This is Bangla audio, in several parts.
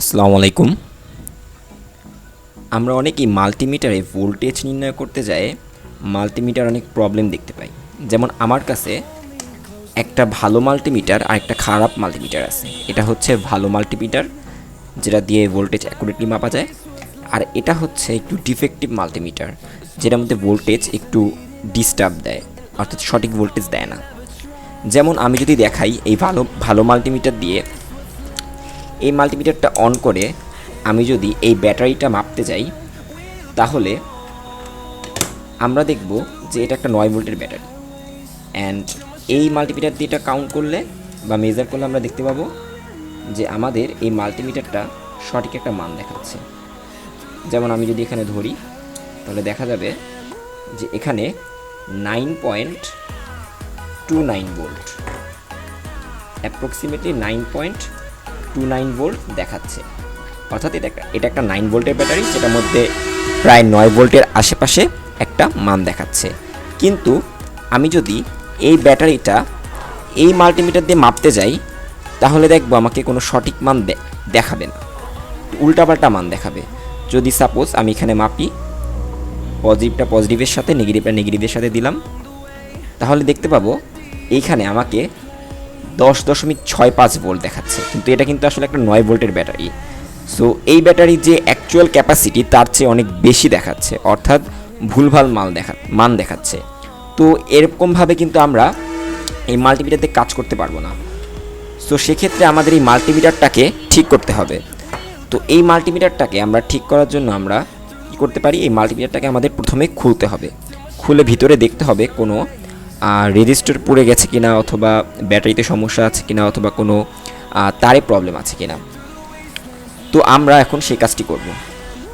আসসালামু আলাইকুম। আমরা অনেকেই মাল্টিমিটারে ভোল্টেজ নির্ণয় করতে যাই মাল্টিমিটার অনেক প্রবলেম দেখতে পাই। যেমন আমার কাছে একটা ভালো মাল্টিমিটার আর একটা খারাপ মাল্টিমিটার আছে। এটা হচ্ছে ভালো মাল্টিমিটার, যেটা দিয়ে ভোল্টেজ অ্যাকুরেটলি মাপা যায়, আর এটা হচ্ছে একটু ডিফেক্টিভ মাল্টিমিটার, যেটার মধ্যে ভোল্টেজ একটু ডিস্টার্ব দেয়, অর্থাৎ সঠিক ভোল্টেজ দেয় না। যেমন আমি যদি দেখাই এই ভালো ভালো মাল্টিমিটার দিয়ে এই মাল্টিমিটারটা অন করে আমি যদি এই ব্যাটারিটা মাপতে যাই, তাহলে আমরা দেখব যে এটা একটা নয় ভোল্টের ব্যাটারি। অ্যান্ড এই মাল্টিমিটার দিয়ে এটা কাউন্ট করলে বা মেজার করলে আমরা দেখতে পাবো যে আমাদের এই মাল্টিমিটারটা সঠিক একটা মান দেখাচ্ছে। যেমন আমি যদি এখানে ধরি, তাহলে দেখা যাবে যে এখানে nine point two nine volt approximately nine point two nine volt দেখাচ্ছে। অর্থাৎ এটা একটা এটা একটা নাইন ভোল্টের ব্যাটারি, যেটার মধ্যে প্রায় নয় ভোল্টের আশেপাশে একটা মান দেখাচ্ছে। কিন্তু আমি যদি এই ব্যাটারিটা এই মাল্টিমিটার দিয়ে মাপতে যাই, তাহলে দেখব আমাকে কোনো সঠিক মান দেখাবে না। উল্টাপাল্টা মান দেখাবে। যদি সাপোজ আমি এখানে মাপি পজিটিভটা পজিটিভের সাথে নেগেটিভটা নেগেটিভের সাথে দিলাম, তাহলে দেখতে পাবো, এইখানে আমাকে দশ দশমিক ছয় পাঁচ ভোল্ট দেখাচ্ছে। কিন্তু এটা কিন্তু আসলে একটা নয় ভোল্টের ব্যাটারি। সো এই ব্যাটারির যে অ্যাকচুয়াল ক্যাপাসিটি তার চেয়ে অনেক বেশি দেখাচ্ছে। অর্থাৎ ভুলভাল মাল দেখা, মান দেখাচ্ছে। তো এরকমভাবে কিন্তু আমরা এই মাল্টিমিটারতে কাজ করতে পারব না। সো সেক্ষেত্রে আমাদের এই মাল্টিমিটারটাকে ঠিক করতে হবে। তো এই মাল্টিমিটারটাকে আমরা ঠিক করার জন্য আমরা কী করতে পারি? এই মাল্টিমিটারটাকে আমাদের প্রথমে খুলতে হবে। খুলে ভিতরে দেখতে হবে কোনো রেজিস্টার পুড়ে গেছে কিনা অথবা ব্যাটারিতে সমস্যা আছে কিনা অথবা কোনো তারে প্রবলেম আছে কিনা। তো আমরা এখন সেই কাজটি করব।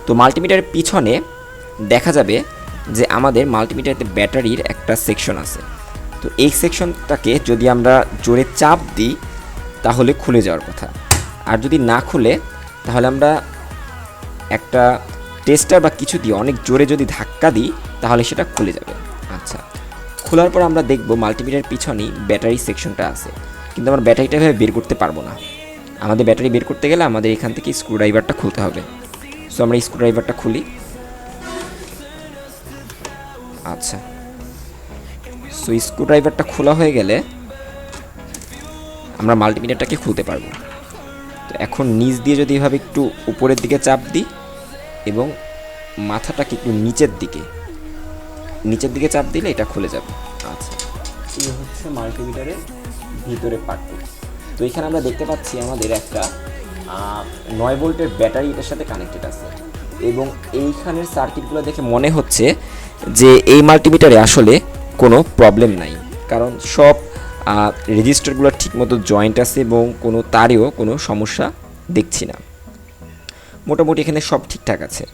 তো মাল্টিমিটারের পিছনে দেখা যাবে যে আমাদের মাল্টিমিটারতে ব্যাটারির একটা সেকশন আছে। তো এই সেকশনটাকে যদি আমরা জোরে চাপ দিই, তাহলে খুলে যাওয়ার কথা। আর যদি না খুলে, তাহলে আমরা একটা টেস্টার বা কিছু দিয়ে অনেক জোরে যদি ধাক্কা দিই, তাহলে সেটা খুলে যাবে। খোলার পর আমরা দেখব মাল্টিমিটার পিছনেই ব্যাটারি সেকশনটা আছে। কিন্তু আমরা ব্যাটারিটা এভাবে বের করতে পারব না। আমাদের ব্যাটারি বের করতে গেলে আমাদের এখান থেকে স্ক্রুড্রাইভারটা খুলতে হবে। সো আমরা স্ক্রুড্রাইভারটা খুলি। আচ্ছা। সো স্ক্রুড্রাইভারটা খোলা হয়ে গেলে আমরা মাল্টিমিটারটাকে খুলতে পারব। তো এখন নিচ দিয়ে যদি এভাবে একটু উপরের দিকে চাপ দিই এবং মাথাটাকে একটু নিচের দিকে নিচের দিকে চাপ দিলে এটা খুলে যাবে। আচ্ছা। এই হচ্ছে মাল্টিমিটারের ভিতরে পার্টটি তো এখানে আমরা দেখতে পাচ্ছি আমাদের একটা নয় ভোল্টের ব্যাটারি এটার সাথে কানেক্টেড আছে। এবং এইখানের সার্কিটগুলো দেখে মনে হচ্ছে যে এই মাল্টিমিটারে আসলে কোনো প্রবলেম নাই। কারণ সব রেজিস্টারগুলো ঠিকমতো জয়েন্ট আছে এবং কোনো তারেও কোনো সমস্যা দেখছি না। মোটামুটি এখানে সব ঠিকঠাক আছে।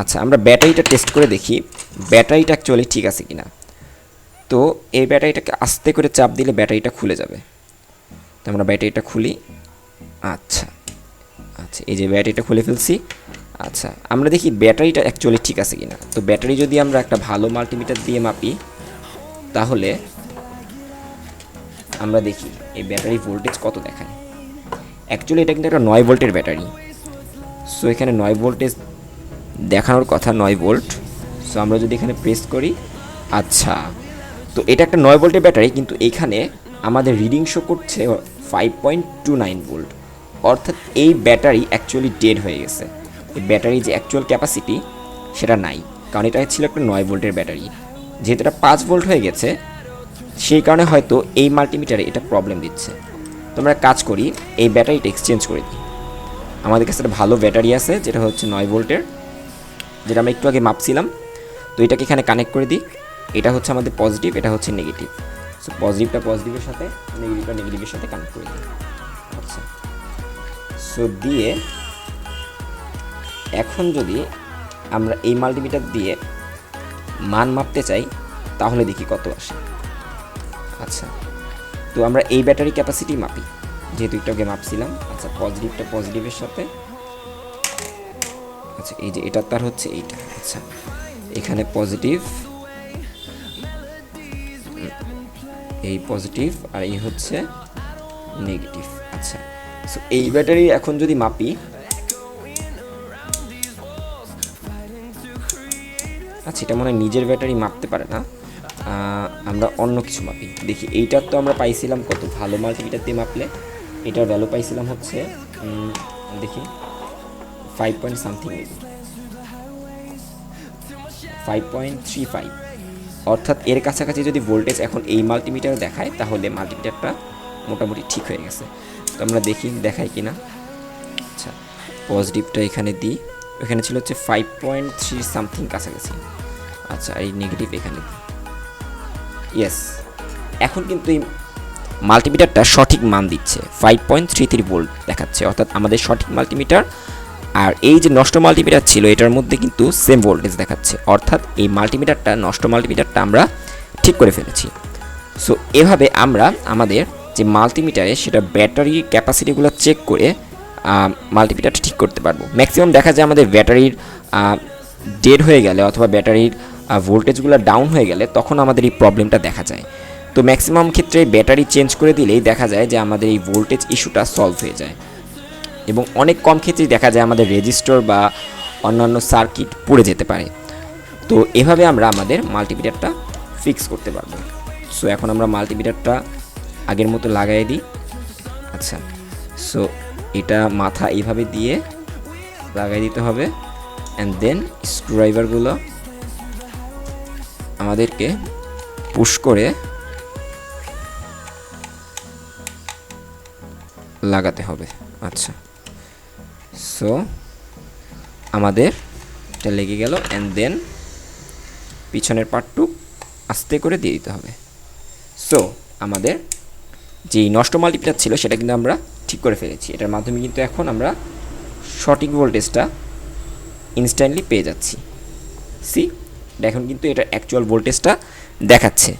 আচ্ছা আমরা ব্যাটারিটা টেস্ট করে দেখি। ব্যাটারিটা অ্যাকচুয়ালি ঠিক আছে কিনা। তো এই ব্যাটারিটাকে আস্তে করে চাপ দিলে ব্যাটারিটা খুলে যাবে। তো আমরা ব্যাটারিটা খুলি। আচ্ছা। আচ্ছা এই যে ব্যাটারিটা খুলে ফেলছি। আচ্ছা আমরা দেখি ব্যাটারিটা অ্যাকচুয়ালি ঠিক আছে কিনা। তো ব্যাটারি যদি আমরা একটা ভালো মাল্টিমিটার দিয়ে মাপি, তাহলে আমরা দেখি এই ব্যাটারি ভোল্টেজ কত দেখায়। অ্যাকচুয়ালি এটা কিন্তু একটা নয় ভোল্টের ব্যাটারি। সো এখানে নয় ভোল্টেজ দেখানোর কথা নয় ভোল্ট সো আমরা যদি এখানে প্রেস করি আচ্ছা। তো এটা একটা নয় ভোল্টের ব্যাটারি, কিন্তু এখানে আমাদের রিডিং শো করছে five point two nine volt অর্থাৎ এই ব্যাটারি অ্যাকচুয়ালি ডেড হয়ে গেছে। এই ব্যাটারি যে অ্যাকচুয়াল ক্যাপাসিটি সেটা নাই। কারণ এটা ছিল একটা নয় ভোল্টের ব্যাটারি। যেহেতু এটা পাঁচ ভোল্ট হয়ে গেছে, সেই কারণে হয়তো এই মাল্টিমিটারে এটা প্রবলেম দিচ্ছে। তো আমরা কাজ করি, এই ব্যাটারিটা এক্সচেঞ্জ করে দিই। আমাদের কাছে একটা ভালো ব্যাটারি আছে, যেটা হচ্ছে নয় ভোল্টের, যেটা আমরা একটু আগে মাপছিলাম। তো এটাকে এখানে কানেক্ট করে দিই। এটা হচ্ছে আমাদের পজিটিভ এটা হচ্ছে নেগেটিভ সো পজিটিভটা পজিটিভের সাথে নেগেটিভটা নেগেটিভের সাথে কানেক্ট করে দিই। আচ্ছা। সো দিয়ে এখন যদি আমরা এই মাল্টিমিটার দিয়ে মান মাপতে চাই, তাহলে দেখি কত আসে। আচ্ছা। তো আমরা এই ব্যাটারি ক্যাপাসিটি মাপি। যেহেতু একটু মাপছিলাম। আচ্ছা পজিটিভটা পজিটিভের সাথে। আচ্ছা এই যে এটা তার হচ্ছে এইটা। আচ্ছা। এখানে পজিটিভ এই পজিটিভ আর এই হচ্ছে নেগেটিভ আচ্ছা সো এই ব্যাটারি এখন যদি মাপি আচ্ছা এটা মনে হয় নিজের ব্যাটারি মাপতে পারে না। আমরা অন্য কিছু মাপি। দেখি, এইটার তো আমরা পাইছিলাম কত ভালো মার্ক এটার দিয়ে মাপলে। এটার ভ্যালু পাইছিলাম হচ্ছে দেখি five point something five point three five অর্থাৎ এর কাছাকাছি যদি ভোল্টেজ এখন এই মাল্টিমিটার দেখায়, তাহলে মাল্টিমিটারটা মোটামুটি ঠিক হয়ে গেছে। তো আমরা দেখি, দেখাই কিনা। আচ্ছা পজিটিভটা এখানে দিই। এখানে ছিল হচ্ছে ফাইভ পয়েন্ট থ্রি সামথিং কাছাকাছি। আচ্ছা এই নেগেটিভ এখানে দিই। ইয়েস এখন কিন্তু এই মাল্টিমিটারটা সঠিক মান দিচ্ছে। Five point three three volt দেখাচ্ছে। অর্থাৎ আমাদের সঠিক মাল্টিমিটার আর এই যে নষ্ট মাল্টিমিটার ছিল, এটার মধ্যে কিন্তু সেম ভোল্টেজ দেখাচ্ছে। অর্থাৎ এই মাল্টিমিটারটা, নষ্ট মাল্টিমিটারটা আমরা ঠিক করে ফেলেছি। সো এভাবে আমরা আমাদের যে মাল্টিমিটারে সেটা ব্যাটারি ক্যাপাসিটিগুলো চেক করে মাল্টিমিটারটা ঠিক করতে পারব। ম্যাক্সিমাম দেখা যায় আমাদের ব্যাটারির ডেড হয়ে গেলে অথবা ব্যাটারির ভোল্টেজগুলো ডাউন হয়ে গেলে তখন আমাদের এই প্রবলেমটা দেখা যায়। তো ম্যাক্সিমাম ক্ষেত্রে ব্যাটারি চেঞ্জ করে দিলেই দেখা যায় যে আমাদের এই ভোল্টেজ ইস্যুটা সলভ হয়ে যায়। এবং অনেক কম ক্ষেত্রেই দেখা যায় আমাদের রেজিস্টর বা অন্যান্য সার্কিট পুড়ে যেতে পারে। তো এভাবে আমরা আমাদের মাল্টিমিটারটা ফিক্স করতে পারব। সো এখন আমরা মাল্টিমিটারটা আগের মতো লাগাই দিই। আচ্ছা সো এটা মাথা এইভাবে দিয়ে লাগাই দিতে হবে। অ্যান্ড দেন স্ক্রুড্রাইভারগুলো আমাদেরকে পুশ করে লাগাতে হবে। আচ্ছা। সো আমাদের এটা লেগে গেল অ্যান্ড দেন পিছনের পার্টটু আস্তে করে দিয়ে দিতে হবে। সো আমাদের যেই নষ্ট মাল্টিপ্লার ছিল, সেটা কিন্তু আমরা ঠিক করে ফেলেছি। এটার মাধ্যমে কিন্তু এখন আমরা সঠিক ভোল্টেজটা ইনস্ট্যান্টলি পেয়ে যাচ্ছি। সি এখন কিন্তু এটা অ্যাকচুয়াল ভোল্টেজটা দেখাচ্ছে।